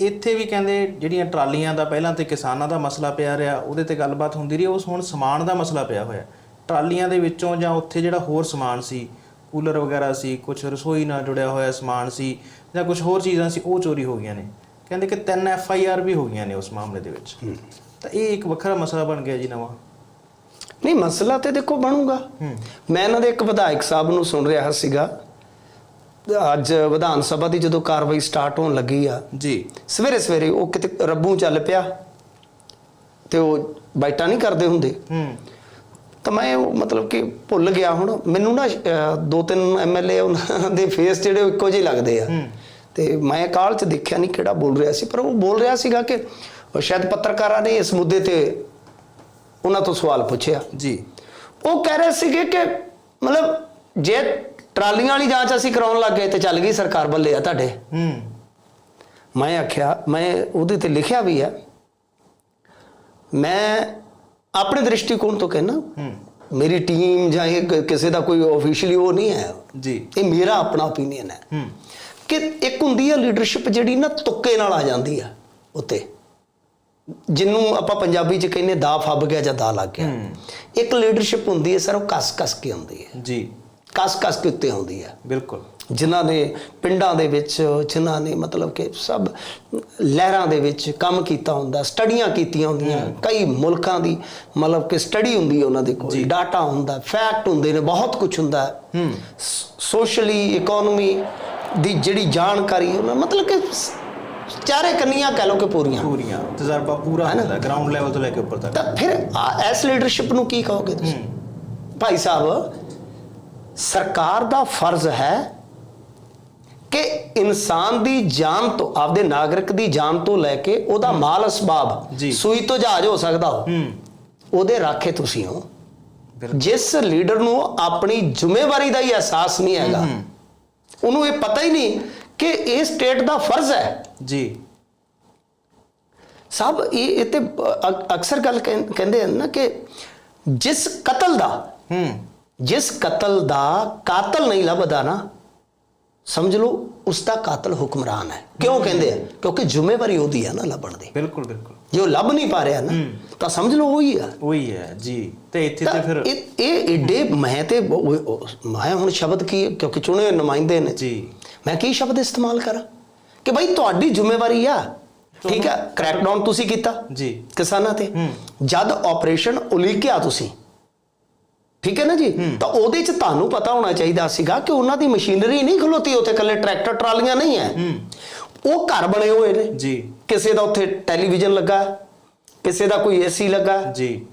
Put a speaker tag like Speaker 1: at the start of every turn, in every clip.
Speaker 1: ਇੱਥੇ ਵੀ ਕਹਿੰਦੇ ਜਿਹੜੀਆਂ ਟਰਾਲੀਆਂ ਦਾ ਪਹਿਲਾਂ ਤੇ ਕਿਸਾਨਾਂ ਦਾ ਮਸਲਾ ਪਿਆ ਰਿਹਾ ਉਹਦੇ ਤੇ ਗੱਲਬਾਤ ਹੁੰਦੀ ਰਹੀ ਉਸ ਹੁਣ ਸਮਾਨ ਦਾ ਮਸਲਾ ਪਿਆ ਹੋਇਆ। ਟਰਾਲੀਆਂ ਦੇ ਵਿੱਚੋਂ ਜਾਂ ਉੱਥੇ ਜਿਹੜਾ ਹੋਰ ਸਮਾਨ ਸੀ ਕੂਲਰ ਵਗੈਰਾ ਸੀ ਕੁਝ ਰਸੋਈ ਨਾਲ ਜੁੜਿਆ ਹੋਇਆ ਸਮਾਨ ਸੀ ਜਾਂ ਕੁਝ ਹੋਰ ਚੀਜ਼ਾਂ ਸੀ ਉਹ ਚੋਰੀ ਹੋ ਗਈਆਂ ਨੇ। ਕਹਿੰਦੇ ਕਿ ਤਿੰਨ ਐਫ ਆਈ ਆਰ ਵੀ ਹੋ ਗਈਆਂ ਨੇ ਉਸ ਮਾਮਲੇ ਦੇ ਵਿੱਚ। ਤਾਂ ਇਹ ਇੱਕ ਵੱਖਰਾ ਮਸਲਾ ਬਣ ਗਿਆ ਜੀ ਨਵਾਂ।
Speaker 2: ਨਹੀਂ ਮਸਲਾ ਤੇ ਦੇਖੋ ਬਣੂਗਾ। ਮੈਂ ਇਹਨਾਂ ਦੇ ਇੱਕ ਵਿਧਾਇਕ ਸਾਹਿਬ ਨੂੰ ਸੁਣ ਰਿਹਾ ਸੀਗਾ। ਅੱਜ ਵਿਧਾਨ ਸਭਾ ਦੀ ਜਦੋਂ ਕਾਰਵਾਈ ਸਟਾਰਟ ਹੋਣ ਲੱਗੀ ਆ
Speaker 1: ਜੀ।
Speaker 2: ਸਵੇਰੇ ਸਵੇਰੇ ਉਹ ਕਿਤੇ ਰੱਬੂ ਚੱਲ ਪਿਆ ਤੇ ਉਹ ਬਾਈਟਾਂ ਨਹੀਂ ਕਰਦੇ ਹੁੰਦੇ।
Speaker 1: ਹੂੰ।
Speaker 2: ਤਾਂ ਮੈਂ ਉਹ ਮਤਲਬ ਕਿ ਭੁੱਲ ਗਿਆ ਹੁਣ ਮੈਨੂੰ ਨਾ ਦੋ ਤਿੰਨ ਐਮਐਲਏ ਉਹਨਾਂ ਦੇ ਫੇਸ ਜਿਹੜੇ ਇੱਕੋ ਜਿਹੇ ਲੱਗਦੇ ਆ। ਤੇ ਮੈਂ ਕਾਲ ਚ ਦੇਖਿਆ ਨਹੀਂ ਕਿਹੜਾ ਬੋਲ ਰਿਹਾ ਸੀ ਪਰ ਉਹ ਬੋਲ ਰਿਹਾ ਸੀਗਾ ਕਿ ਸ਼ਾਇਦ ਪੱਤਰਕਾਰਾਂ ਨੇ ਇਸ ਮੁੱਦੇ ਤੇ ਉਹਨਾਂ ਤੋਂ ਸਵਾਲ ਪੁੱਛਿਆ।
Speaker 1: ਜੀ।
Speaker 2: ਉਹ ਕਹਿ ਰਹੇ ਸੀਗੇ ਕਿ ਮਤਲਬ ਜੇ ਟਰਾਲੀਆਂ ਵਾਲੀ ਜਾਂਚ ਅਸੀਂ ਕਰਾਉਣ ਲੱਗ ਗਏ ਤੇ ਚੱਲ ਗਈ ਸਰਕਾਰ ਬੱਲੇ ਆ ਤੁਹਾਡੇ।
Speaker 1: ਹੂੰ।
Speaker 2: ਮੈਂ ਆਖਿਆ ਮੈਂ ਉਹਦੇ ਤੇ ਲਿਖਿਆ ਵੀ ਹੈ ਮੈਂ ਆਪਣੇ ਦ੍ਰਿਸ਼ਟੀਕੋਣ ਤੋਂ ਕਹਿਣਾ
Speaker 1: ਹੂੰ।
Speaker 2: ਮੇਰੀ ਟੀਮ ਜਾਂ ਇਹ ਕਿਸੇ ਦਾ ਕੋਈ ਆਫੀਸ਼ੀਅਲੀ ਉਹ ਨਹੀਂ ਹੈ।
Speaker 1: ਜੀ।
Speaker 2: ਇਹ ਮੇਰਾ ਆਪਣਾ ਓਪੀਨੀਅਨ ਹੈ।
Speaker 1: ਹੂੰ।
Speaker 2: ਕਿ ਇੱਕ ਹੁੰਦੀ ਹੈ ਲੀਡਰਸ਼ਿਪ ਜਿਹੜੀ ਨਾ ਤੁੱਕੇ ਨਾਲ ਆ ਜਾਂਦੀ ਆ ਉੱਤੇ। ਜਿਹਨੂੰ ਆਪਾਂ ਪੰਜਾਬੀ ਚ ਕਹਿੰਦੇ ਦਾ ਫੱਬ ਗਿਆ ਜਾਂ ਦਾ ਲੱਗ ਗਿਆ। ਇੱਕ ਲੀਡਰਸ਼ਿਪ ਹੁੰਦੀ ਹੈ ਸਰ ਉਹ ਕਸ ਕਸ ਕੇ ਹੁੰਦੀ ਹੈ।
Speaker 1: ਜੀ।
Speaker 2: ਕਸ ਕਸ ਕੇ ਉੱਤੇ ਹੁੰਦੀ ਹੈ
Speaker 1: ਬਿਲਕੁਲ।
Speaker 2: ਜਿਨ੍ਹਾਂ ਨੇ ਪਿੰਡਾਂ ਦੇ ਵਿੱਚ ਜਿਨ੍ਹਾਂ ਨੇ ਮਤਲਬ ਕਿ ਸਭ ਲਹਿਰਾਂ ਦੇ ਵਿੱਚ ਕੰਮ ਕੀਤਾ ਹੁੰਦਾ ਸਟੱਡੀਆਂ ਕੀਤੀਆਂ ਹੁੰਦੀਆਂ ਕਈ ਮੁਲਕਾਂ ਦੀ ਮਤਲਬ ਕਿ ਸਟੱਡੀ ਹੁੰਦੀ ਹੈ ਉਹਨਾਂ ਦੇ ਕੋਲ। ਡਾਟਾ ਹੁੰਦਾ ਫੈਕਟ ਹੁੰਦੇ ਨੇ ਬਹੁਤ ਕੁਝ ਹੁੰਦਾ।
Speaker 1: ਹੂੰ।
Speaker 2: ਸੋਸ਼ਲੀ ਇਕਨੋਮੀ ਦੀ ਜਿਹੜੀ ਜਾਣਕਾਰੀ ਉਹਨਾਂ ਮਤਲਬ ਕਿ ਚਾਰੇ ਕੰਨੀਆਂ ਕਹਿ ਲਓ ਕਿ ਪੂਰੀਆਂ।
Speaker 1: ਪੂਰੀਆਂ ਤਜਰਬਾ ਪੂਰਾ ਹੁੰਦਾ ਗਰਾਊਂਡ ਲੈਵਲ ਤੋਂ ਲੈ ਕੇ ਉੱਪਰ ਤੱਕ।
Speaker 2: ਤਾਂ ਫਿਰ ਇਸ ਲੀਡਰਸ਼ਿਪ ਨੂੰ ਕੀ ਕਹੋਗੇ ਤੁਸੀਂ? ਭਾਈ ਸਾਹਿਬ ਸਰਕਾਰ ਦਾ ਫਰਜ਼ ਹੈ ਕਿ ਇਨਸਾਨ ਦੀ ਜਾਨ ਤੋਂ ਆਪਦੇ ਨਾਗਰਿਕ ਦੀ ਜਾਨ ਤੋਂ ਲੈ ਕੇ ਉਹਦਾ ਮਾਲ ਅਸਬਾਬ। ਸੂਈ ਤੋਂ ਜਹਾਜ਼ ਹੋ ਸਕਦਾ ਹੋ। ਉਹਦੇ ਰਾਖੇ ਤੁਸੀਂ ਹੋ। ਜਿਸ ਲੀਡਰ ਨੂੰ ਆਪਣੀ ਜ਼ਿੰਮੇਵਾਰੀ ਦਾ ਹੀ ਅਹਿਸਾਸ ਨਹੀਂ ਹੈਗਾ ਉਹਨੂੰ ਇਹ ਪਤਾ ਹੀ ਨਹੀਂ ਕਿ ਇਹ ਸਟੇਟ ਦਾ ਫਰਜ਼ ਹੈ।
Speaker 1: ਜੀ।
Speaker 2: ਸਭ ਇਹ ਇਹ ਤੇ ਅਕਸਰ ਗੱਲ ਕਹਿੰ- ਕਹਿੰਦੇ ਹਨ ਨਾ ਕਿ ਜਿਸ ਕਤਲ ਦਾ
Speaker 1: ਹੂੰ।
Speaker 2: ਜਿਸ ਕਤਲ ਦਾ ਕਾਤਲ ਨਹੀਂ ਲੱਭਦਾ ਨਾ ਸਮਝ ਲਓ ਉਸ ਦਾ ਕਾਤਲ ਹੁਕਮਰਾਨ ਹੈ। ਕਿਉਂ ਕਹਿੰਦੇ ਆ? ਕਿਉਂਕਿ ਜ਼ਿੰਮੇਵਾਰੀ ਉਹਦੀ ਹੈ ਨਾ ਲੱਭਣ ਦੀ।
Speaker 1: ਬਿਲਕੁਲ ਬਿਲਕੁਲ।
Speaker 2: ਜੇ ਉਹ ਲੱਭ ਨਹੀਂ ਪਾ ਰਿਹਾ ਨਾ ਤਾਂ ਸਮਝ ਲਓ ਉਹੀ ਆ
Speaker 1: ਉਹੀ ਹੈ ਜੀ। ਤੇ ਇੱਥੇ
Speaker 2: ਤਾਂ
Speaker 1: ਫਿਰ
Speaker 2: ਇਹ ਏਡੇ ਮੈਂ ਤੇ ਮੈਂ ਹੁਣ ਸ਼ਬਦ ਕੀ ਕਿਉਂਕਿ ਚੁਣੇ ਨੁਮਾਇੰਦੇ ਨੇ।
Speaker 1: ਜੀ।
Speaker 2: ਮੈਂ ਕੀ ਸ਼ਬਦ ਇਸਤੇਮਾਲ ਕਰਾਂ? ਕਿ ਭਾਈ ਤੁਹਾਡੀ ਜ਼ਿੰਮੇਵਾਰੀ ਆ। ਠੀਕ ਹੈ ਕ੍ਰੈਕਡਾਊਨ ਤੁਸੀਂ ਕੀਤਾ
Speaker 1: ਜੀ।
Speaker 2: ਕਿਸਾਨਾਂ ਤੇ। ਜਦ ਆਪਰੇਸ਼ਨ ਉਲੀਕਿਆ ਤੁਸੀਂ ਠੀਕ ਹੈ ਨਾ ਜੀ? ਤਾਂ ਉਹਦੇ ਚ ਤੁਹਾਨੂੰ ਪਤਾ ਹੋਣਾ ਚਾਹੀਦਾ ਸੀਗਾ ਕਿ ਉਹਨਾਂ ਦੀ ਮਸ਼ੀਨਰੀ ਨਹੀਂ ਖਲੋਤੀ ਉੱਥੇ ਕੱਲੇ ਟਰੈਕਟਰ ਟਰਾਲੀਆਂ ਨਹੀਂ ਹੈ। ਉਹ ਘਰ ਬਣੇ ਹੋਏ ਨੇ।
Speaker 1: ਜੀ।
Speaker 2: ਕਿਸੇ ਦਾ ਉੱਥੇ ਟੈਲੀਵਿਜ਼ਨ ਲੱਗਾ ਕਿਸੇ ਦਾ ਕੋਈ ਏਸੀ ਲੱਗਾ।
Speaker 1: ਜੀ।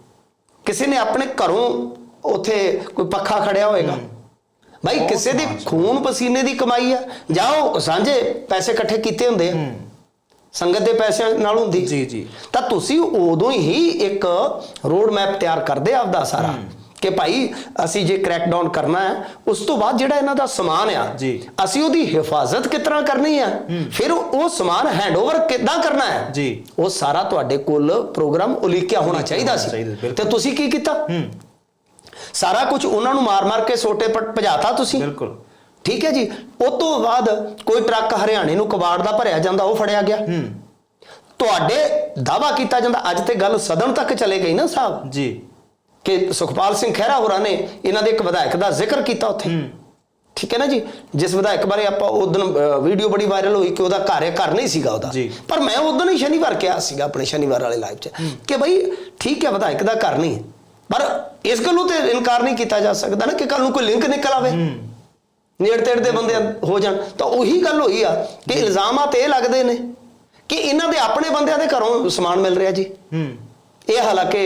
Speaker 2: ਕਿਸੇ ਨੇ ਆਪਣੇ ਘਰੋਂ ਉੱਥੇ ਕੋਈ ਪੱਖਾ ਖੜਿਆ ਹੋਏਗਾ। ਭਾਈ ਕਿਸੇ ਦੇ ਖੂਨ ਪਸੀਨੇ ਦੀ ਕਮਾਈ ਆ। ਜਾਓ ਸਾਂਝੇ ਪੈਸੇ ਇਕੱਠੇ ਕੀਤੇ ਹੁੰਦੇ ਆ। ਸੰਗਤ ਦੇ ਪੈਸਿਆਂ ਨਾਲ ਹੁੰਦੀ।
Speaker 1: ਜੀ, ਜੀ।
Speaker 2: ਤਾਂ ਤੁਸੀਂ ਉਦੋਂ ਹੀ ਇੱਕ ਰੋਡ ਮੈਪ ਤਿਆਰ ਕਰਦੇ ਆਪਦਾ ਸਾਰਾ। ਕਿ ਭਾਈ ਅਸੀਂ ਜੇ ਕ੍ਰੈਕਡਾਊਨ ਕਰਨਾ ਹੈ ਉਸ ਤੋਂ ਬਾਅਦ ਜਿਹੜਾ ਇਹਨਾਂ ਦਾ ਸਮਾਨ ਆ। ਅਸੀਂ ਉਹਦੀ ਹਿਫਾਜ਼ਤ ਕਿਸ ਤਰ੍ਹਾਂ ਕਰਨੀ ਆ ਫਿਰ ਉਹ ਸਮਾਨ ਹੈਂਡਓਵਰ ਕਿੱਦਾਂ ਕਰਨਾ ਹੈ?
Speaker 1: ਜੀ।
Speaker 2: ਉਹ ਸਾਰਾ ਤੁਹਾਡੇ ਕੋਲ ਪ੍ਰੋਗਰਾਮ ਉਲੀਕਿਆ ਹੋਣਾ ਚਾਹੀਦਾ ਸੀ। ਤੇ ਤੁਸੀਂ ਕੀ ਕੀਤਾ? ਸਾਰਾ ਕੁਝ ਉਹਨਾਂ ਨੂੰ ਮਾਰ-ਮਾਰ ਕੇ ਸੋਟੇ ਭਜਾਤਾ ਤੁਸੀਂ?
Speaker 1: ਬਿਲਕੁਲ।
Speaker 2: ਠੀਕ ਹੈ ਜੀ। ਉਸ ਤੋਂ ਬਾਅਦ ਕੋਈ ਟਰੱਕ ਹਰਿਆਣੇ ਨੂੰ ਕਬਾੜ ਦਾ ਭਰਿਆ ਜਾਂਦਾ ਉਹ ਫੜਿਆ ਗਿਆ। ਤੁਹਾਡੇ ਦਾਵਾ ਕੀਤਾ ਜਾਂਦਾ ਅੱਜ ਤੇ ਗੱਲ ਸਦਨ ਤੱਕ ਚਲੇ ਗਈ ਨਾ ਸਾਹਿਬ।
Speaker 1: ਜੀ।
Speaker 2: ਕਿ ਸੁਖਪਾਲ ਸਿੰਘ ਖਹਿਰਾ ਹੋਰਾਂ ਨੇ ਇਹਨਾਂ ਦੇ ਇੱਕ ਵਿਧਾਇਕ ਦਾ ਜ਼ਿਕਰ ਕੀਤਾ ਉੱਥੇ। ਠੀਕ ਹੈ ਨਾ ਜੀ? ਜਿਸ ਵਿਧਾਇਕ ਬਾਰੇ ਆਪਾਂ ਉਹ ਦਿਨ ਵੀਡੀਓ ਬੜੀ ਵਾਇਰਲ ਹੋਈ ਕਿ ਉਹਦਾ ਘਰ ਹੈ ਘਰ ਨਹੀਂ ਸੀਗਾ ਉਹਦਾ। ਪਰ ਮੈਂ ਉਦੋਂ ਹੀ ਸ਼ਨੀਵਾਰ ਕਿਹਾ ਸੀਗਾ ਆਪਣੇ ਸ਼ਨੀਵਾਰ ਵਾਲੇ ਲਾਈਵ 'ਚ ਕਿ ਬਈ ਠੀਕ ਹੈ ਵਿਧਾਇਕ ਦਾ ਘਰ ਨਹੀਂ। ਪਰ ਇਸ ਗੱਲੋਂ ਤੇ ਇਨਕਾਰ ਨਹੀਂ ਕੀਤਾ ਜਾ ਸਕਦਾ ਨਾ ਕਿ ਕੱਲ ਨੂੰ ਕੋਈ ਲਿੰਕ ਨਿਕਲ ਆਵੇ। ਨੇੜ ਤੇੜ ਦੇ ਬੰਦੇ ਹੋ ਜਾਣ। ਤਾਂ ਉਹੀ ਗੱਲ ਹੋਈ ਆ ਕਿ ਇਲਜ਼ਾਮਾਤ ਇਹ ਲੱਗਦੇ ਨੇ ਕਿ ਇਹਨਾਂ ਦੇ ਆਪਣੇ ਬੰਦਿਆਂ ਦੇ ਘਰੋਂ ਸਮਾਨ ਮਿਲ ਰਿਹਾ ਜੀ।
Speaker 1: ਹੂੰ।
Speaker 2: ਇਹ ਹਾਲਾਂਕਿ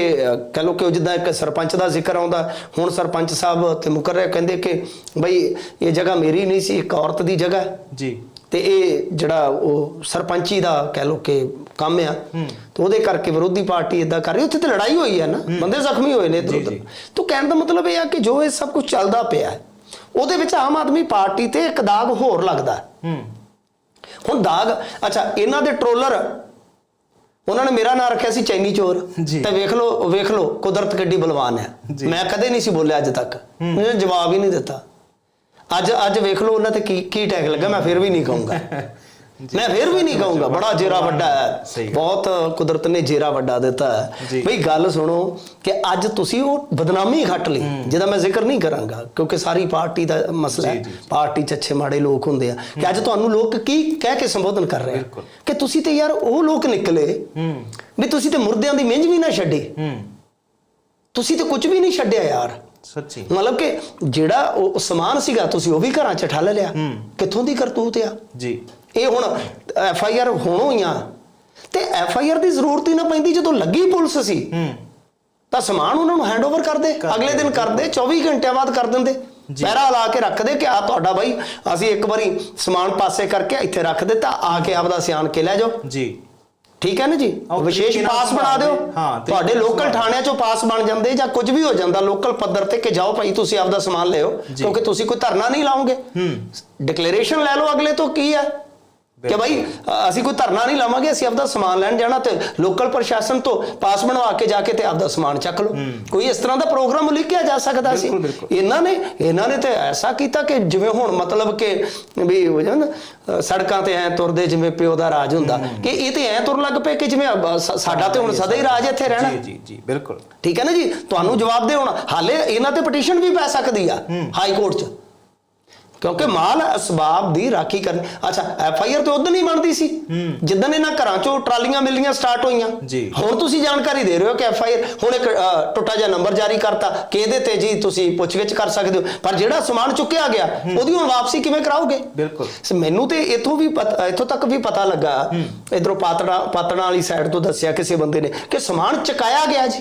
Speaker 2: ਕਹਿ ਲਓ ਕਿ ਉਹ ਜਿੱਦਾਂ ਇੱਕ ਸਰਪੰਚ ਦਾ ਜ਼ਿਕਰ ਆਉਂਦਾ ਹੁਣ ਸਰਪੰਚ ਸਾਹਿਬ ਤੇ ਮੁਕਰਰ ਕਹਿੰਦੇ ਕਿ ਬਈ ਇਹ ਜਗ੍ਹਾ ਮੇਰੀ ਨਹੀਂ ਸੀ ਇੱਕ ਔਰਤ ਦੀ ਜਗ੍ਹਾ।
Speaker 1: ਜੀ।
Speaker 2: ਤੇ ਇਹ ਜਿਹੜਾ ਉਹ ਸਰਪੰਚੀ ਦਾ ਕਹਿ ਲਓ ਕਿ ਕੰਮ ਆ। ਤੇ ਉਹਦੇ ਕਰਕੇ ਵਿਰੋਧੀ ਪਾਰਟੀ ਇਦਾਂ ਕਰ ਰਹੀ ਉੱਥੇ ਤੇ ਲੜਾਈ ਹੋਈ ਹੈ ਨਾ। ਬੰਦੇ ਜ਼ਖਮੀ ਹੋਏ ਨੇ ਇੱਧਰ ਉੱਧਰ। ਤਾਂ ਕਹਿਣ ਦਾ ਮਤਲਬ ਇਹ ਆ ਕਿ ਜੋ ਇਹ ਸਭ ਕੁਝ ਚੱਲਦਾ ਪਿਆ ਹੈ, ਉਹਦੇ ਵਿੱਚ ਆਮ ਆਦਮੀ ਪਾਰਟੀ ਤੇ ਇੱਕ ਦਾਗ ਹੋਰ ਲੱਗਦਾ। ਹੂੰ। ਹੁਣ ਦਾਗ ਅੱਛਾ ਇਹਨਾਂ ਦੇ ਟਰੋਲਰ ਉਹਨਾਂ ਨੇ ਮੇਰਾ ਨਾਮ ਰੱਖਿਆ ਸੀ ਚੈਨੀ ਚੋਰ। ਤੇ ਵੇਖ ਲਓ ਵੇਖ ਲਓ ਕੁਦਰਤ ਕਿੱਡੀ ਬਲਵਾਨ ਹੈ। ਮੈਂ ਕਦੇ ਨਹੀਂ ਸੀ ਬੋਲਿਆ ਅੱਜ ਤੱਕ। ਉਹਨੇ ਜਵਾਬ ਹੀ ਨਹੀਂ ਦਿੱਤਾ। ਅੱਜ ਅੱਜ ਵੇਖ ਲਓ ਉਹਨਾਂ ਤੇ ਕੀ ਕੀ ਟੈਗ ਲੱਗਾ ਮੈਂ ਫਿਰ ਵੀ ਨਹੀਂ ਕਹੂੰਗਾ। ਮੈਂ ਫੇਰ ਵੀ ਨਹੀਂ ਕਹੂੰਗਾ ਬੜਾ ਜੇਰਾ ਵੱਡਾ ਹੈ। ਬਹੁਤ ਕੁਦਰਤ ਨੇ ਜੇਰਾ ਵੱਡਾ ਦਿੱਤਾ। ਹੈ। ਬਈ ਗੱਲ ਸੁਣੋ ਕਿ ਅੱਜ ਤੁਸੀਂ ਉਹ ਬਦਨਾਮੀ ਖੱਟ ਲਈ ਜਿਹਦਾ ਮੈਂ ਜ਼ਿਕਰ ਨਹੀਂ ਕਰਾਂਗਾ ਕਿਉਂਕਿ ਸਾਰੀ ਪਾਰਟੀ ਦਾ ਮਸਲਾ ਹੈ। ਪਾਰਟੀ ਚ ਅੱਛੇ ਮਾੜੇ ਲੋਕ ਹੁੰਦੇ ਆ। ਕਿ ਅੱਜ ਤੁਹਾਨੂੰ ਲੋਕ ਕੀ ਕਹਿ ਕੇ ਸੰਬੋਧਨ ਕਰ ਰਹੇ ਆ। ਕਿ ਤੁਸੀਂ ਤੇ ਯਾਰ ਉਹ ਲੋਕ ਨਿਕਲੇ ਵੀ ਤੁਸੀਂ ਤੇ ਮੁਰਦਿਆਂ ਦੀ ਮਿੰਝ ਵੀ ਨਾ ਛੱਡੀ। ਤੁਸੀਂ ਤੇ ਕੁਝ ਵੀ ਨਹੀਂ ਛੱਡਿਆ ਯਾਰ।
Speaker 1: ਸੱਚੀ।
Speaker 2: ਮਤਲਬ ਕਿ ਜਿਹੜਾ ਉਹ ਸਮਾਨ ਸੀਗਾ ਤੁਸੀਂ ਉਹ ਵੀ ਘਰਾਂ 'ਚ ਠੱਲ ਲਿਆ। ਕਿੱਥੋਂ ਦੀ ਕਰਤੂਤ ਆ?
Speaker 1: ਜੀ।
Speaker 2: ਇਹ ਹੁਣ ਐਫ ਆਈ ਆਰ ਹੋਣੋਂ ਹੀ ਆ। ਤੇ ਐਫ ਆਈ ਆਰ ਦੀ ਜ਼ਰੂਰਤ ਹੀ ਨਾ ਪੈਂਦੀ ਜਦੋਂ ਲੱਗੀ ਪੁਲਿਸ ਸੀ।
Speaker 1: ਹੂੰ।
Speaker 2: ਤਾਂ ਸਮਾਨ ਉਹਨਾਂ ਨੂੰ ਹੈਂਡਓਵਰ ਕਰ ਦੇ।
Speaker 1: ਕਰ
Speaker 2: ਅਗਲੇ ਦਿਨ
Speaker 1: ਦੇ।
Speaker 2: ਕਰ ਦੇ 24 ਘੰਟਿਆਂ ਬਾਅਦ ਕਰ ਦਿੰਦੇ। ਪਹਿਰਾ ਲਾ ਕੇ ਰੱਖ ਦੇ ਕਿ ਆ ਤੁਹਾਡਾ ਬਾਈ ਅਸੀਂ ਇੱਕ ਵਾਰੀ ਸਮਾਨ ਪਾਸੇ ਕਰਕੇ ਇੱਥੇ ਰੱਖ ਦਿੱਤਾ ਆ ਕੇ ਆਪਦਾ ਸਿਆਣ ਕੇ ਲੈ ਜਾਓ।
Speaker 1: ਜੀ।
Speaker 2: ਠੀਕ ਹੈ ਨਾ ਜੀ? ਵਿਸ਼ੇਸ਼ ਪਾਸ ਬਣਾ ਦਿਓ। ਤੁਹਾਡੇ ਲੋਕਲ। ਥਾਣਿਆਂ ਚੋਂ ਪਾਸ ਬਣ ਜਾਂਦੇ ਜਾਂ ਕੁਝ ਵੀ ਹੋ ਜਾਂਦਾ ਲੋਕਲ ਪੱਧਰ ਤੇ ਕਿ ਜਾਓ ਭਾਈ ਤੁਸੀਂ ਆਪਦਾ ਸਮਾਨ ਲਿਓ। ਕਿਉਂਕਿ ਤੁਸੀਂ ਕੋਈ ਧਰਨਾ ਨਹੀਂ ਲਾਓਗੇ।
Speaker 1: ਹੂੰ।
Speaker 2: ਡਿਕਲੇਰੇਸ਼ਨ ਲੈ ਲਓ ਅਗਲੇ ਤੋਂ ਕੀ ਹੈ? ਕਿ ਭਾਈ ਅਸੀਂ ਕੋਈ ਧਰਨਾ ਨਹੀਂ ਲਾਵਾਂਗੇ ਅਸੀਂ ਆਪਦਾ ਸਮਾਨ ਲੈਣ ਜਾਣਾ ਤੇ ਲੋਕਲ ਪ੍ਰਸ਼ਾਸਨ ਤੋਂ ਪਾਸ ਬਣਵਾ ਕੇ ਜਾ ਕੇ ਤੇ ਆਪਦਾ ਸਮਾਨ ਚੱਕ ਲਓ। ਕੋਈ ਇਸ ਤਰ੍ਹਾਂ ਦਾ ਪ੍ਰੋਗਰਾਮ ਉਲੀਕਿਆ ਜਾ ਸਕਦਾ ਸੀ। ਇਹਨਾਂ ਨੇ ਇਹਨਾਂ ਨੇ ਤੇ ਐਸਾ ਕੀਤਾ ਕਿ ਜਿਵੇਂ ਹੁਣ ਮਤਲਬ ਕਿ ਵੀ ਹੋ ਜਾਣ ਸੜਕਾਂ ਤੇ ਐ ਤੁਰਦੇ ਜਿਵੇਂ ਪਿਓ ਦਾ ਰਾਜ ਹੁੰਦਾ ਕਿ ਇਹ ਤੇ ਐ ਤੁਰ ਲੱਗ ਪਏ ਕਿ ਜਿਵੇਂ ਸਾਡਾ ਤੇ ਹੁਣ ਸਦਾ ਹੀ ਰਾਜ ਇੱਥੇ ਰਹਿਣਾ।
Speaker 1: ਜੀ ਜੀ ਜੀ ਬਿਲਕੁਲ।
Speaker 2: ਠੀਕ ਹੈ ਨਾ ਜੀ? ਤੁਹਾਨੂੰ ਜਵਾਬ ਦੇ ਹੁਣ। ਹਾਲੇ ਇਹਨਾਂ ਤੇ ਪਟੀਸ਼ਨ ਵੀ ਪੈ ਸਕਦੀ ਆ ਹਾਈ ਕੋਰਟ 'ਚ। ਕਿਉਂਕਿ ਮਾਲ ਅਸਬਾਬ ਦੀ ਰਾਖੀ ਕਰਨ ਅੱਛਾ ਐਫ ਆਈ ਆਰ ਤੇ ਉਦੋਂ ਹੀ ਬਣਦੀ ਸੀ। ਜਿੱਦਣ ਇਹਨਾਂ ਘਰਾਂ 'ਚੋਂ ਟਰਾਲੀਆਂ ਮਿਲਣੀਆਂ ਸਟਾਰਟ ਹੋਈਆਂ। ਹੁਣ ਤੁਸੀਂ ਜਾਣਕਾਰੀ ਦੇ ਰਹੇ ਹੋ ਕਿ ਐਫ ਆਈ ਆਰ ਹੁਣ ਇੱਕ ਟੁੱਟਾ ਜਿਹਾ ਨੰਬਰ ਜਾਰੀ ਕਰਤਾ। ਕਿ ਇਹਦੇ ਤੇ ਜੀ ਤੁਸੀਂ ਪੁੱਛਗਿੱਛ ਕਰ ਸਕਦੇ ਹੋ। ਪਰ ਜਿਹੜਾ ਸਮਾਨ ਚੁੱਕਿਆ ਗਿਆ ਉਹਦੀ ਹੁਣ ਵਾਪਸੀ ਕਿਵੇਂ ਕਰਾਓਗੇ?
Speaker 1: ਬਿਲਕੁਲ।
Speaker 2: ਮੈਨੂੰ ਤੇ ਇਥੋਂ ਵੀ ਪਤਾ- ਇੱਥੋਂ ਤੱਕ ਵੀ ਪਤਾ ਲੱਗਾ। ਇਧਰੋਂ ਪਾਤੜਾ ਪਾਤਣਾ ਵਾਲੀ ਸਾਈਡ ਤੋਂ ਦੱਸਿਆ ਕਿਸੇ ਬੰਦੇ ਨੇ ਕਿ ਸਮਾਨ ਚਕਾਇਆ ਗਿਆ ਜੀ।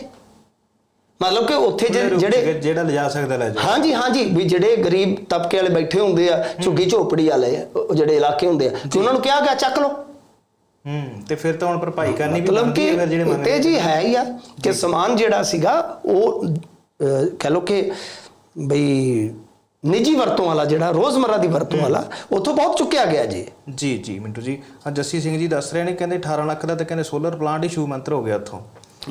Speaker 2: ਮਤਲਬ ਕਿ ਉੱਥੇ ਜਿਹੜੇ
Speaker 1: ਜਿਹੜਾ ਲਿਜਾ ਸਕਦਾ ਲੈ ਜਾ
Speaker 2: ਹਾਂਜੀ ਹਾਂਜੀ ਵੀ ਜਿਹੜੇ ਗਰੀਬ ਤਬਕੇ ਵਾਲੇ ਬੈਠੇ ਹੁੰਦੇ ਆ ਝੁੱਗੀ ਝੋਪੜੀ ਵਾਲੇ ਉਹ ਜਿਹੜੇ ਇਲਾਕੇ ਹੁੰਦੇ ਆ ਉਹਨਾਂ ਨੂੰ ਕਿਹਾ ਗਿਆ ਚੱਕ ਲਓ।
Speaker 1: ਹੂੰ ਤੇ ਫਿਰ ਤਾਂ ਹੁਣ ਭਰਪਾਈ ਕਰਨੀ ਵੀ
Speaker 2: ਮਤਲਬ ਕਿ ਤੇ ਜੀ ਹੈ ਹੀ ਆ ਕਿ ਸਮਾਨ ਜਿਹੜਾ ਸੀਗਾ ਉਹ ਕਹਿ ਲਓ ਕਿ ਬਈ ਨਿੱਜੀ ਵਰਤੋਂ ਵਾਲਾ ਜਿਹੜਾ ਰੋਜ਼ਮਰਰਾ ਦੀ ਵਰਤੋਂ ਵਾਲਾ ਉੱਥੋਂ ਬਹੁਤ ਚੁੱਕਿਆ ਗਿਆ ਜੀ।
Speaker 1: ਜੀ ਜੀ ਮਿੰਟੂ ਜੀ। ਜੱਸੀ ਸਿੰਘ ਜੀ ਦੱਸ ਰਹੇ ਨੇ ਕਹਿੰਦੇ 18 ਲੱਖ ਦਾ ਤਾਂ ਕਹਿੰਦੇ ਸੋਲਰ ਪਲਾਂਟ ਹੀ ਸ਼ੂ ਮੰਤਰ ਹੋ ਗਿਆ ਉੱਥੋਂ।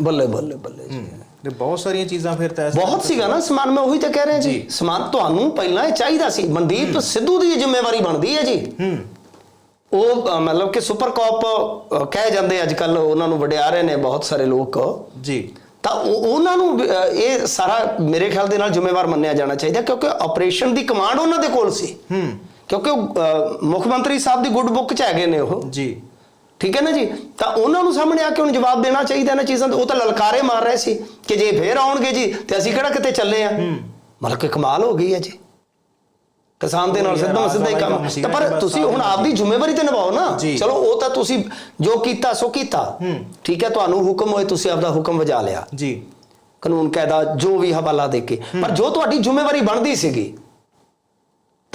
Speaker 2: ਬੱਲੇ ਬੱਲੇ ਬੱਲੇ ਜੀ।
Speaker 1: ਤੇ ਬਹੁਤ ਸਾਰੀਆਂ ਚੀਜ਼ਾਂ ਫਿਰ ਤਾਂ
Speaker 2: ਬਹੁਤ ਸੀਗਾ ਨਾ ਸਮਾਨ ਮੈਂ ਉਹੀ ਤਾਂ ਕਹਿ ਰਿਹਾ ਜੀ। ਸਮਾਨ ਤੁਹਾਨੂੰ ਪਹਿਲਾਂ ਇਹ ਚਾਹੀਦਾ ਸੀ। ਮਨਦੀਪ ਸਿੱਧੂ ਦੀ ਜ਼ਿੰਮੇਵਾਰੀ ਬਣਦੀ ਹੈ ਜੀ।
Speaker 1: ਹੂੰ।
Speaker 2: ਉਹ ਮਤਲਬ ਕਿ ਸੁਪਰ ਕਾਪ ਕਹਿ ਜਾਂਦੇ ਅੱਜ ਕੱਲ ਉਹਨਾਂ ਨੂੰ ਵਡਿਆ ਰਹੇ ਨੇ ਬਹੁਤ ਸਾਰੇ ਲੋਕ।
Speaker 1: ਜੀ।
Speaker 2: ਤਾਂ ਉਹ- ਉਹਨਾਂ ਨੂੰ ਇਹ ਸਾਰਾ ਮੇਰੇ ਖਿਆਲ ਦੇ ਨਾਲ ਜ਼ਿੰਮੇਵਾਰ ਮੰਨਿਆ ਜਾਣਾ ਚਾਹੀਦਾ ਕਿਉਂਕਿ ਆਪਰੇਸ਼ਨ ਦੀ ਕਮਾਂਡ ਉਹਨਾਂ ਦੇ ਕੋਲ ਸੀ।
Speaker 1: ਹੂੰ।
Speaker 2: ਕਿਉਂਕਿ ਮੁੱਖ ਮੰਤਰੀ ਸਾਹਿਬ ਦੀ ਗੁੱਡ ਬੁੱਕ ਚ ਹੈਗੇ ਨੇ ਉਹ।
Speaker 1: ਜੀ।
Speaker 2: ਠੀਕ ਹੈ ਨਾ ਜੀ? ਤਾਂ ਉਹਨਾਂ ਨੂੰ ਸਾਹਮਣੇ ਆ ਕੇ ਹੁਣ ਜਵਾਬ ਦੇਣਾ ਚਾਹੀਦਾ ਇਹਨਾਂ ਚੀਜ਼ਾਂ ਦਾ। ਉਹ ਤਾਂ ਲਲਕਾਰੇ ਮਾਰ ਰਹੇ ਸੀ ਕਿ ਜੇ ਫੇਰ ਆਉਣਗੇ ਜੀ ਤੇ ਅਸੀਂ ਕਿਹੜਾ ਕਿਤੇ ਚੱਲੇ ਆ? ਮਤਲਬ ਕਿ ਕਮਾਲ ਹੋ ਗਈ ਹੈ ਜੀ। ਕਿਸਾਨ ਦੇ ਨਾਲ ਸਿੱਧਾ ਸਿੱਧਾ ਹੀ ਕੰਮ। ਤਾਂ ਪਰ ਤੁਸੀਂ ਹੁਣ ਆਪਦੀ ਜ਼ਿੰਮੇਵਾਰੀ ਤੇ ਨਿਭਾਓ ਨਾ। ਚਲੋ ਉਹ ਤਾਂ ਤੁਸੀਂ ਜੋ ਕੀਤਾ ਸੋ ਕੀਤਾ। ਠੀਕ ਹੈ ਤੁਹਾਨੂੰ ਹੁਕਮ ਹੋਏ ਤੁਸੀਂ ਆਪਦਾ ਹੁਕਮ ਵਜਾ ਲਿਆ।
Speaker 1: ਜੀ।
Speaker 2: ਕਾਨੂੰਨ ਕਾਇਦਾ ਜੋ ਵੀ ਹਵਾਲਾ ਦੇ ਕੇ। ਪਰ ਜੋ ਤੁਹਾਡੀ ਜ਼ਿੰਮੇਵਾਰੀ ਬਣਦੀ ਸੀਗੀ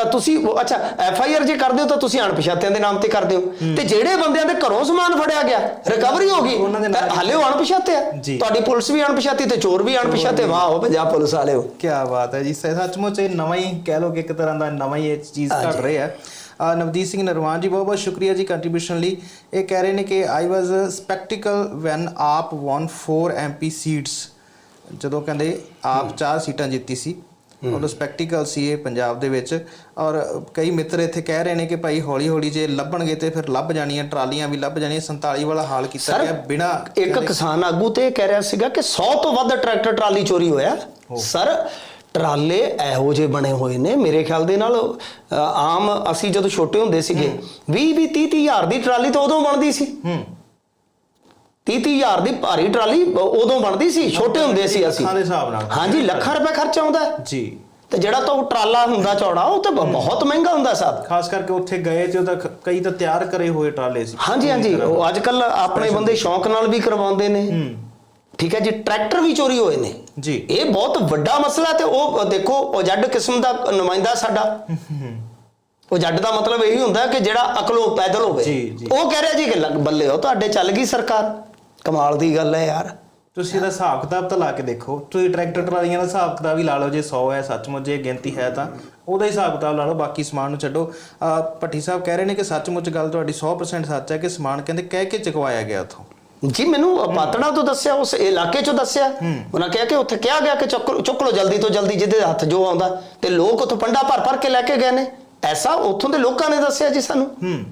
Speaker 2: ਤੁਸੀਂ ਅੱਛਾ ਐਫ ਆਈ ਆਰ ਜੇ ਕਰਦੇ ਹੋ ਤਾਂ ਤੁਸੀਂ ਅਣਪਛਾਤਿਆਂ ਦੇ ਨਾਮ ਤੇ ਕਰਦੇ ਹੋ। ਤੇ ਜਿਹੜੇ ਬੰਦਿਆਂ ਦੇ ਘਰੋਂ ਸਮਾਨ ਫੜਿਆ ਗਿਆ ਰਿਕਵਰੀ ਹੋ ਗਈ ਤਾਂ ਹਾਲੇ ਉਹ ਅਣਪਛਾਤੇ ਆ। ਤੁਹਾਡੀ ਪੁਲਿਸ ਵੀ ਅਣਪਛਾਤੀ ਤੇ ਚੋਰ ਵੀ ਅਣਪਛਾਤੇ। ਵਾਹ ਹੋ ਪੰਜਾਬ ਪੁਲਿਸ ਵਾਲਿਓ।
Speaker 1: ਕੀ ਬਾਤ ਹੈ ਜੀ ਸੱਚਮੁੱਚ ਇਹ ਨਵਾਂ ਹੀ ਕਹਿ ਲੋ ਕਿ ਇੱਕ ਤਰ੍ਹਾਂ ਦਾ ਨਵਾਂ ਹੀ ਇਹ ਚੀਜ਼ ਘਟ। ਰਿਹਾ ਹੈ। ਨਵਦੀਪ ਸਿੰਘ ਨਰਵਾਨ ਜੀ ਬਹੁਤ ਬਹੁਤ ਸ਼ੁਕਰੀਆ ਜੀ ਕੰਟਰੀਬਿਊਸ਼ਨ ਲਈ। ਇਹ ਕਹਿ ਰਹੇ ਨੇ ਕਿ I was skeptical when AAP won 4 MP seats ਜਦੋਂ ਕਹਿੰਦੇ ਆਪ ਚਾਰ ਸੀਟਾਂ ਜਿੱਤੀ ਸੀ। ਉਦੋਂ ਸਪੈਕਟੀਕਲ ਸੀ ਇਹ ਪੰਜਾਬ ਦੇ ਵਿੱਚ। ਔਰ ਕਈ ਮਿੱਤਰ ਇੱਥੇ ਕਹਿ ਰਹੇ ਨੇ ਕਿ ਭਾਈ ਹੌਲੀ ਹੌਲੀ ਜੇ ਲੱਭਣਗੇ ਤੇ ਫਿਰ ਲੱਭ ਜਾਣੀਆਂ ਟਰਾਲੀਆਂ ਵੀ ਲੱਭ ਜਾਣੀਆਂ। 47 ਵਾਲਾ ਹਾਲ ਕੀਤਾ ਗਿਆ ਬਿਨਾ
Speaker 2: ਇੱਕ ਕਿਸਾਨ ਆਗੂ ਤੇ ਇਹ ਕਹਿ ਰਿਹਾ ਸੀਗਾ ਕਿ 100 ਤੋਂ ਵੱਧ ਟਰੈਕਟਰ ਟਰਾਲੀ ਚੋਰੀ ਹੋਇਆ। ਸਰ ਟਰਾਲੇ ਇਹੋ ਜਿਹੇ ਬਣੇ ਹੋਏ ਨੇ। ਮੇਰੇ ਖਿਆਲ ਦੇ ਨਾਲ ਆਮ ਅਸੀਂ ਜਦੋਂ ਛੋਟੇ ਹੁੰਦੇ ਸੀਗੇ 20 20 30 30 ਹਜ਼ਾਰ ਦੀ ਟਰਾਲੀ ਤਾਂ ਉਦੋਂ ਬਣਦੀ ਸੀ।
Speaker 1: ਹੂੰ।
Speaker 2: 30 30 ਹਜ਼ਾਰ ਦੀ ਭਾਰੀ ਟਰਾਲੀ ਉਦੋਂ ਬਣਦੀ ਸੀ ਛੋਟੇ ਹੁੰਦੇ ਸੀ ਅਸੀਂ।
Speaker 1: ਲੱਖਾਂ ਦੇ ਹਿਸਾਬ ਨਾਲ।
Speaker 2: ਹਾਂਜੀ ਲੱਖਾਂ ਰੁਪਏ ਖਰਚਾ ਆਉਂਦਾ।
Speaker 1: ਜੀ।
Speaker 2: ਤੇ ਜਿਹੜਾ ਤਾਂ ਉਹ ਟਰਾਲਾ ਹੁੰਦਾ ਚੌੜਾ ਉਹ ਤਾਂ ਬਹੁਤ ਮਹਿੰਗਾ ਹੁੰਦਾ ਸਾਹਿਬ
Speaker 1: ਖਾਸ ਕਰਕੇ ਉੱਥੇ ਗਏ ਤੇ ਉਹਦਾ ਕਈ ਤਾਂ ਤਿਆਰ ਕਰੇ ਹੋਏ ਟਰਾਲੇ ਸੀ।
Speaker 2: ਹਾਂਜੀ ਹਾਂਜੀ। ਉਹ ਅੱਜ ਕੱਲ ਆਪਣੇ ਬੰਦੇ ਸ਼ੌਂਕ ਨਾਲ ਵੀ ਕਰਵਾਉਂਦੇ ਨੇ। ਠੀਕ ਹੈ ਜੀ ਟਰੈਕਟਰ ਵੀ ਚੋਰੀ ਹੋਏ ਨੇ।
Speaker 1: ਜੀ।
Speaker 2: ਇਹ ਬਹੁਤ ਵੱਡਾ ਮਸਲਾ ਤੇ ਉਹ ਦੇਖੋ ਉਹ ਜੱਡ ਕਿਸਮ ਦਾ ਨੁਮਾਇੰਦਾ ਸਾਡਾ। ਉਹ ਜੱਡ ਦਾ ਮਤਲਬ ਇਹੀ ਹੁੰਦਾ ਕਿ ਜਿਹੜਾ ਅਕਲੋਂ ਪੈਦਲ ਹੋਵੇ। ਉਹ ਕਹਿ ਰਿਹਾ ਜੀ ਕਿ ਬੱਲੇ ਹੋ ਤੁਹਾਡੇ ਚੱਲ ਗਈ ਸਰਕਾਰ। ਕਮਾਲ ਦੀ ਗੱਲ ਹੈ ਯਾਰ।
Speaker 1: ਤੁਸੀਂ ਇਹਦਾ ਹਿਸਾਬ ਕਿਤਾਬ ਤਾਂ ਲਾ ਕੇ ਦੇਖੋ। ਤੁਸੀਂ ਟਰੈਕਟਰ ਟਰਾਲੀਆਂ ਦਾ ਹਿਸਾਬ ਕਿਤਾਬ ਵੀ ਲਾ ਲਓ ਜੇ 100 ਹੈ ਸੱਚਮੁੱਚ ਜੇ ਗਿਣਤੀ ਹੈ ਤਾਂ। ਉਹਦਾ ਹਿਸਾਬ ਕਿਤਾਬ ਲਾ ਲਓ ਬਾਕੀ ਸਮਾਨ ਨੂੰ ਛੱਡੋ। ਅਹ ਭੱਟੀ ਸਾਹਿਬ ਕਹਿ ਰਹੇ ਨੇ ਕਿ ਸੱਚਮੁੱਚ ਗੱਲ ਤੁਹਾਡੀ 100% ਸੱਚ ਹੈ ਕਿ ਸਮਾਨ ਕਹਿੰਦੇ ਕਹਿ ਕੇ ਚਕਵਾਇਆ ਗਿਆ ਉੱਥੋਂ।
Speaker 2: ਜੀ ਮੈਨੂੰ ਪਾਤੜਾ ਤੋਂ ਦੱਸਿਆ ਉਸ ਇਲਾਕੇ ਚੋਂ ਦੱਸਿਆ। ਉਹਨਾਂ ਕਿਹਾ ਕਿ ਉੱਥੇ ਕਿਹਾ ਗਿਆ ਕਿ ਚੁੱਕ ਚੁੱਕ ਲਓ ਜਲਦੀ ਤੋਂ ਜਲਦੀ ਜਿਹਦੇ ਹੱਥ ਜੋ ਆਉਂਦਾ। ਤੇ ਲੋਕ ਉੱਥੋਂ ਪੰਡਾ ਭਰ ਭਰ ਕੇ ਲੈ ਕੇ ਗਏ ਨੇ। ਐਸਾ ਉੱਥੋਂ ਦੇ ਲੋਕਾਂ ਨੇ ਦੱਸਿਆ ਜੀ ਸਾਨੂੰ।
Speaker 1: ਹੂੰ।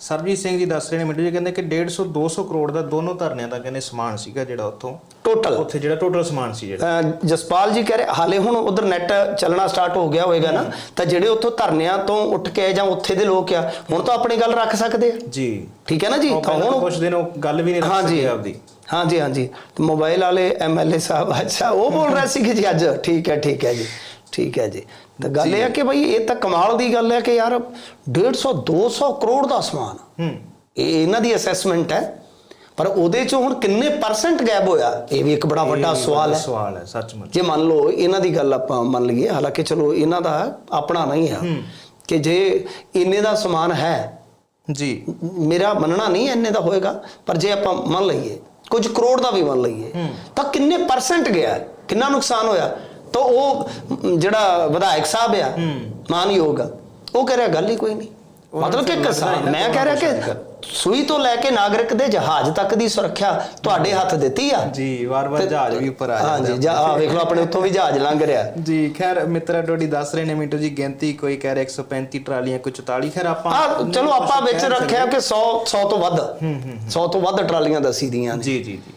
Speaker 1: ਸਰਬਜੀਤ ਸਿੰਘ ਜੀ ਦੱਸ ਰਹੇ ਨੇ ਮਿੰਟੂ ਜੀ ਕਹਿੰਦੇ ਕਿ 150 200 ਕਰੋੜ ਦਾ ਦੋਨੋਂ ਧਰਨਿਆਂ ਦਾ ਕਹਿੰਦੇ ਸਮਾਨ ਸੀਗਾ ਜਿਹੜਾ ਉੱਥੋਂ।
Speaker 2: ਟੋਟਲ
Speaker 1: ਉੱਥੇ ਜਿਹੜਾ ਟੋਟਲ ਸਮਾਨ ਸੀ ਜਿਹੜਾ।
Speaker 2: ਜਸਪਾਲ ਜੀ ਕਹਿ ਰਹੇ ਹਾਲੇ ਹੁਣ ਉਧਰ ਨੈਟ ਚੱਲਣਾ ਸਟਾਰਟ ਹੋ ਗਿਆ ਹੋਵੇਗਾ ਨਾ ਤਾਂ ਜਿਹੜੇ ਉੱਥੋਂ ਧਰਨਿਆਂ ਤੋਂ ਉੱਠ ਕੇ ਜਾਂ ਉੱਥੇ ਦੇ ਲੋਕ ਆ ਹੁਣ ਤਾਂ ਆਪਣੀ ਗੱਲ ਰੱਖ ਸਕਦੇ ਆ।
Speaker 1: ਜੀ।
Speaker 2: ਠੀਕ ਹੈ ਨਾ ਜੀ? ਤਾਂ ਹੁਣ
Speaker 1: ਕੁਝ ਦਿਨ ਉਹ ਗੱਲ ਵੀ ਨਹੀਂ ਰੱਖ
Speaker 2: ਹਾਂਜੀ।
Speaker 1: ਸਕੇ ਆਪਦੀ।
Speaker 2: ਹਾਂਜੀ ਹਾਂਜੀ। ਮੋਬਾਈਲ ਵਾਲੇ ਐਮਐਲਏ ਸਾਹਿਬ ਅੱਛਾ ਉਹ ਬੋਲ ਰਹੇ ਸੀ ਕਿ ਜੀ ਅੱਜ। ਠੀਕ ਹੈ ਠੀਕ ਹੈ ਜੀ। ਠੀਕ ਹੈ ਜੀ। ਤਾਂ ਗੱਲ ਇਹ ਹੈ ਕਿ ਭਾਈ ਇਹ ਤਾਂ ਕਮਾਲ ਦੀ ਗੱਲ ਹੈ ਕਿ ਯਾਰ 150 200 ਕਰੋੜ ਦਾ ਸਮਾਨ।
Speaker 1: ਹੂੰ।
Speaker 2: ਇਹ ਇਹਨਾਂ ਦੀ ਅਸੈਸਮੈਂਟ ਹੈ। ਪਰ ਉਹਦੇ ਚੋਂ ਹੁਣ ਕਿੰਨੇ ਪਰਸੈਂਟ ਗਾਇਬ ਹੋਇਆ? ਇਹ ਵੀ ਇੱਕ ਬੜਾ ਵੱਡਾ ਸਵਾਲ ਹੈ।
Speaker 1: ਸਵਾਲ ਹੈ ਸੱਚਮੁੱਚ।
Speaker 2: ਜੇ ਮੰਨ ਲਓ ਇਹਨਾਂ ਦੀ ਗੱਲ ਆਪਾਂ ਮੰਨ ਲਈਏ ਹਾਲਾਂਕਿ ਚਲੋ ਇਹਨਾਂ ਦਾ ਆਪਣਾ ਨਹੀਂ ਹੈ। ਕਿ ਜੇ ਇੰਨੇ ਦਾ ਸਮਾਨ ਹੈ
Speaker 1: ਜੀ।
Speaker 2: ਮੇਰਾ ਮੰਨਣਾ ਨਹੀਂ ਇੰਨੇ ਦਾ ਹੋਏਗਾ ਪਰ ਜੇ ਆਪਾਂ ਮੰਨ ਲਈਏ ਕੁਝ ਕਰੋੜ ਦਾ ਵੀ ਮੰਨ ਲਈਏ ਤਾਂ ਕਿੰਨੇ ਪਰਸੈਂਟ ਗਿਆ? ਕਿੰਨਾ ਨੁਕਸਾਨ ਹੋਇਆ? ਤਾਂ ਉਹ ਜਿਹੜਾ ਵਿਧਾਇਕ ਸਾਹਿਬ ਆ ਮਾਨਯੋਗ ਆ, ਉਹ ਕਹਿ ਰਿਹਾ ਗੱਲ ਹੀ ਕੋਈ ਨਹੀਂ। ਮਤਲਬ ਕਿ ਕਿਸਾਨ
Speaker 1: ਹੀ
Speaker 2: ਮੈਂ ਕਹਿ ਰਿਹਾ ਕਿ ਸੂਈ ਤੋਂ ਲੈ ਕੇ ਨਾਗਰਿਕ ਦੇ ਜਹਾਜ਼ ਤੱਕ ਦੀ ਸੁਰੱਖਿਆ ਤੁਹਾਡੇ ਹੱਥ ਦਿੱਤੀ ਆ।
Speaker 1: ਜੀ ਵਾਰ-ਵਾਰ ਜਹਾਜ਼ ਵੀ ਉੱਪਰ ਆ ਜਾਂਦਾ।
Speaker 2: ਹਾਂਜੀ ਜਾ ਆਹ ਵੇਖ ਲਓ ਆਪਣੇ ਉੱਤੋਂ ਵੀ ਜਹਾਜ਼ ਲੰਘ ਰਿਹਾ।
Speaker 1: ਜੀ ਖੈਰ ਮਿੱਤਰਾ ਡੋਡੀ ਦੱਸ ਰਹੇ ਨੇ ਮਿੰਟੂ ਜੀ ਗਿਣਤੀ ਕੋਈ ਕਹਿ ਰਿਹਾ 135 ਟਰਾਲੀਆਂ ਕੋਈ 44 ਖੈਰ ਆਪਾਂ
Speaker 2: ਆ ਚਲੋ ਆਪਾਂ ਵਿੱਚ ਰੱਖਿਆ ਕਿ 100 100 ਤੋਂ ਵੱਧ। 100 ਤੋਂ ਵੱਧ ਟਰਾਲੀਆਂ ਦਸੀ ਦੀਆਂ ਨੇ।
Speaker 1: ਜੀ ਜੀ ਜੀ।